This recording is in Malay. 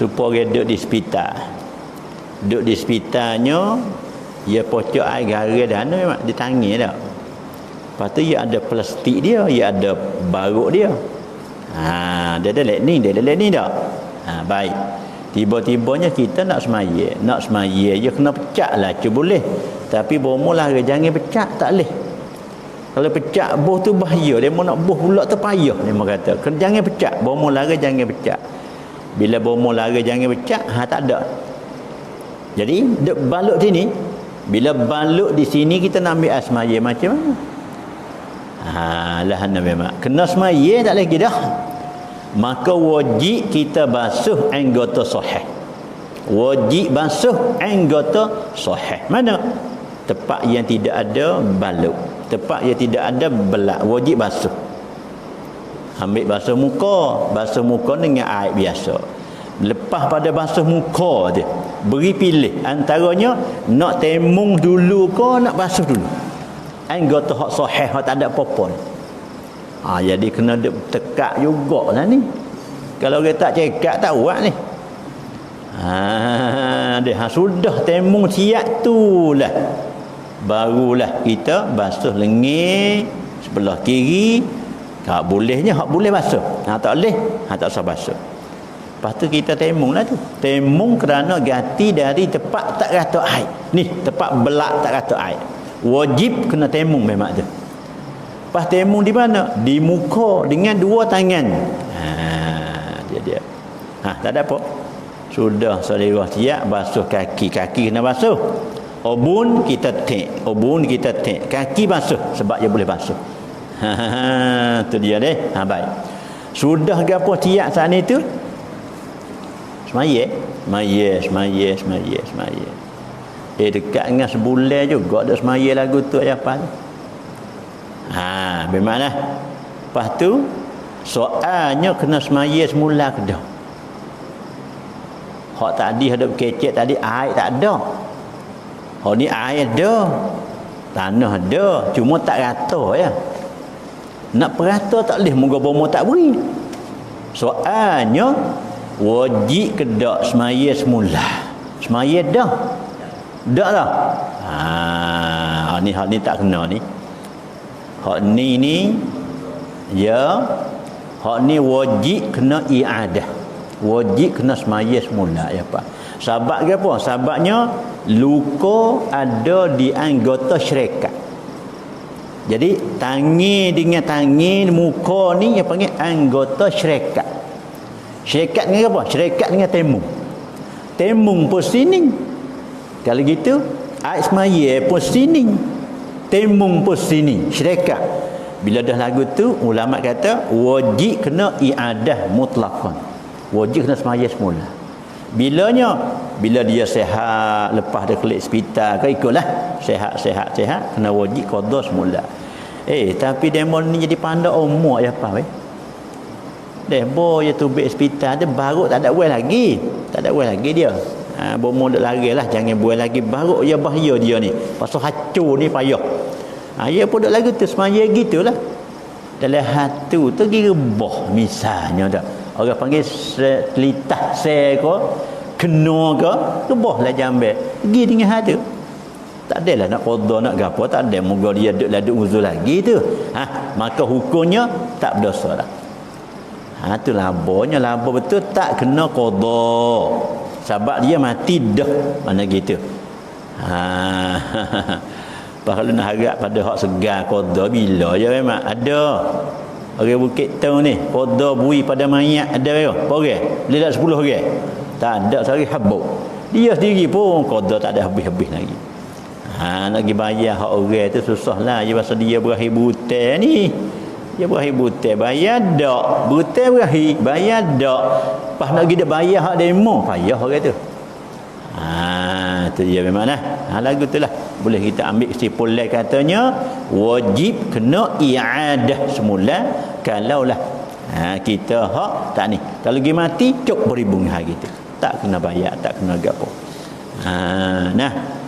supaya duduk di hospital duduk di hospitalnya ia pocok air no memang di tangi dah. Lepas tu ia ada plastik dia ia ada baruk dia. Ha dia ada ni dia ada ni dah ha baik. Tiba-tibanya kita nak semaya. Nak semaya je kena pecah lah cuba boleh. Tapi bomo lah jangan pecah tak boleh. Kalau pecah boh tu bahaya. Dia mau nak boh pula terpayah dia mau kata. Jangan pecah bomo lah jangan pecah bila bomo lari jangan pecah ha tak ada jadi duk balut sini bila balut di sini kita nak ambil asmaya macam mana? Ha lah memang. Kena semaya tak lagi dah. Maka wajib kita basuh anggota sahih. Wajib basuh anggota sahih. Mana? Tempat yang tidak ada balut. Tempat yang tidak ada belak. Wajib basuh. Ambil basuh muka. Basuh muka dengan air biasa. Lepas pada basuh muka dia beri pilih. Antaranya nak temung dulu ke nak basuh dulu? Anggota hak sahih tak ada apa-apa ha, jadi kena tekak juga lah ni. Kalau kita tak cekak tak buat ni. Ha, dia ha, sudah temung siap tu lah. Barulah kita basuh lengan sebelah kiri tak bolehnya hak boleh basuh ha, tak boleh ha, tak usah basuh Lepas tu kita temung lah tu. Temung kerana ganti dari tempat tak rata air. Ni tempat belak tak rata air. Wajib kena temung memang tu. Lepas temung di mana? Di muka dengan dua tangan. Ha, dia dia. Ha, tak ada apa. Sudah selera siap basuh kaki. Kaki kena basuh. Obun kita tek. Obun kita tek. Kaki basuh sebab dia boleh basuh. Ha, ha, ha, tu dia deh. Ha, baik. Sudah gapo siap saat itu? Semaya Semaya Semaya Semaya Semaya. Eh dekat dengan sebulan juga. Ada semaya lagu tu ayah apa Ha Bagaimana Lepas tu Soalnya kena semaya semula ke dah? Hak tadi ada kecek tadi air tak ada. Hak ni air ada. Tanah ada. Cuma tak rata ya Nak perata tak boleh Moga bomo tak beri. Soalnya wajib ke tak semaya semula? Semaya dah. Dah lah. Ha ni hak ni tak kena ni. Hak ni ni ya hak ni wajib kena iadah. Wajib kena semaya semula ya pak. Sebab ke apa? Sebabnya luka ada di anggota syarikat jadi tangi dengan tangi muka ni yang panggil anggota syarikat Syarikat dengan apa? Syarikat dengan temung. Temung pun sining. Kalau gitu, ait semaya pun sining. Temung pun sining. Syarikat. Bila dah lagu tu, ulama kata, wajib kena iadah mutlakkan. Wajib kena semaya semula. Bilanya, bila dia sehat, lepas dia kelik hospital, ke ikutlah. Sehat, sehat, sehat. Kena wajib kodoh semula. Eh, tapi demon ni jadi pandai umur ya apa, eh? Deh, bo je tu beg hospital dia baru tak ada well lagi. Tak ada well lagi dia. Ha, bomo dak lari lah jangan buat lagi baru ya bahaya dia ni. Pasal hancur ni payah. Ha, ya pun dak lagi tu semaya gitulah. Dalam hatu tu boh misalnya dak. Orang panggil selitah se ko kena ke boh lah jambe. Pergi dengan hatu. Tak adalah nak qada nak gapo tak ada moga dia duk laduk uzur lagi tu. Ha, maka hukumnya tak berdosa lah. Ha tu labonya labo betul tak kena qada. Sebab dia mati dah mana gitu. Ha. Kalau nak harap pada hak segar qada bila ya memang ada. Orang bukit tahu ni qada bui pada mayat ada ke? Orang. Dia tak 10 orang. Tak ada sehari habuk. Dia sendiri pun qada tak ada habis-habis lagi. Ha nak pergi bayar hak orang tu susahlah. Dia pasal dia berakhir butai ni. Dia berakhir butai bayar dak butai berakhir. Bayar dak pas nak pergi bayar hak demo payah orang tu. Ha tu dia memang lah. Ha, lagu tu lah. Boleh kita ambil kesimpulan katanya wajib kena iadah semula kalau lah. Ha, kita hak tak ni. Kalau pergi mati cuk beribu hari tu. Tak kena bayar tak kena gapo. Ha, nah